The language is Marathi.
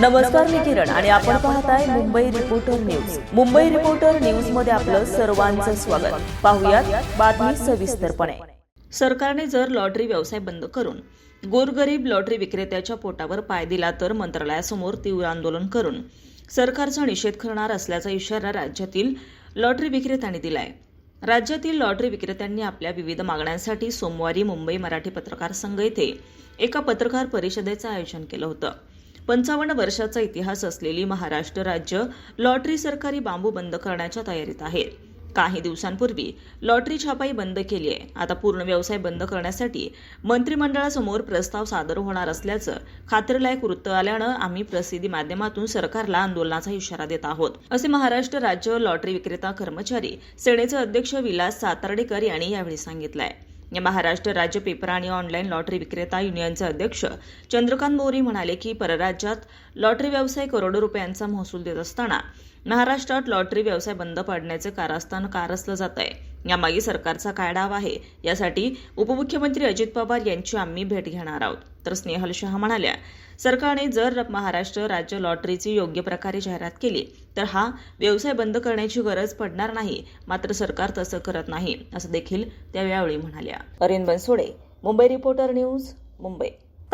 नमस्कार मी किरण आणि आपण पाहताय Mumbai reporter news Mumbai reporter न्यूजमध्ये आपलं सर्वांचं स्वागत. पाहुयात बातमी सविस्तरपणे. सरकारने जर लॉटरी व्यवसाय बंद करून गोरगरीब लॉटरी विक्रेत्याच्या पोटावर पाय दिला तर मंत्रालयासमोर तीव्र आंदोलन करून सरकारचा निषेध करणार असल्याचा इशारा राज्यातील लॉटरी विक्रेत्यांनी दिलाय. राज्यातील लॉटरी विक्रेत्यांनी आपल्या विविध मागण्यांसाठी सोमवारी मुंबई मराठी पत्रकार संघ येथे एका पत्रकार परिषदेचं आयोजन केलं होतं. पंचावन्न वर्षाचा इतिहास असलेली महाराष्ट्र राज्य लॉटरी सरकारी बांबू बंद करण्याच्या तयारीत आहे. काही दिवसांपूर्वी लॉटरी छापाई बंद केली आहे. आता पूर्ण व्यवसाय बंद करण्यासाठी मंत्रिमंडळासमोर प्रस्ताव सादर होणार असल्याचं खात्रीलायक वृत्त आल्यानं आम्ही प्रसिद्धी माध्यमातून सरकारला आंदोलनाचा इशारा देत आहोत. असे महाराष्ट्र राज्य लॉटरी विक्रेता कर्मचारी सेनेचे अध्यक्ष विलास सातार्डेकर यांनी यावेळी सांगितलंय. या महाराष्ट्र राज्य पेपर आणि ऑनलाईन लॉटरी विक्रेता युनियनचे अध्यक्ष चंद्रकांत मोरी म्हणाले की परराज्यात लॉटरी व्यवसाय करोडो रुपयांचा महसूल देत असताना महाराष्ट्रात लॉटरी व्यवसाय बंद पाडण्याचे कारस्थान कारसलं जात आहे यामागे सरकारचा काय डाव आहे यासाठी उपमुख्यमंत्री अजित पवार यांची आम्ही भेट घेणार आहोत. तर स्नेहल शहा म्हणाल्या सरकारने जर महाराष्ट्र राज्य लॉटरीची योग्य प्रकारे जाहिरात केली तर हा व्यवसाय बंद करण्याची गरज पडणार नाही मात्र सरकार तसं करत नाही असं देखील त्या यावेळी म्हणाल्या. अरिंद बनसोडे मुंबई रिपोर्टर न्यूज मुंबई.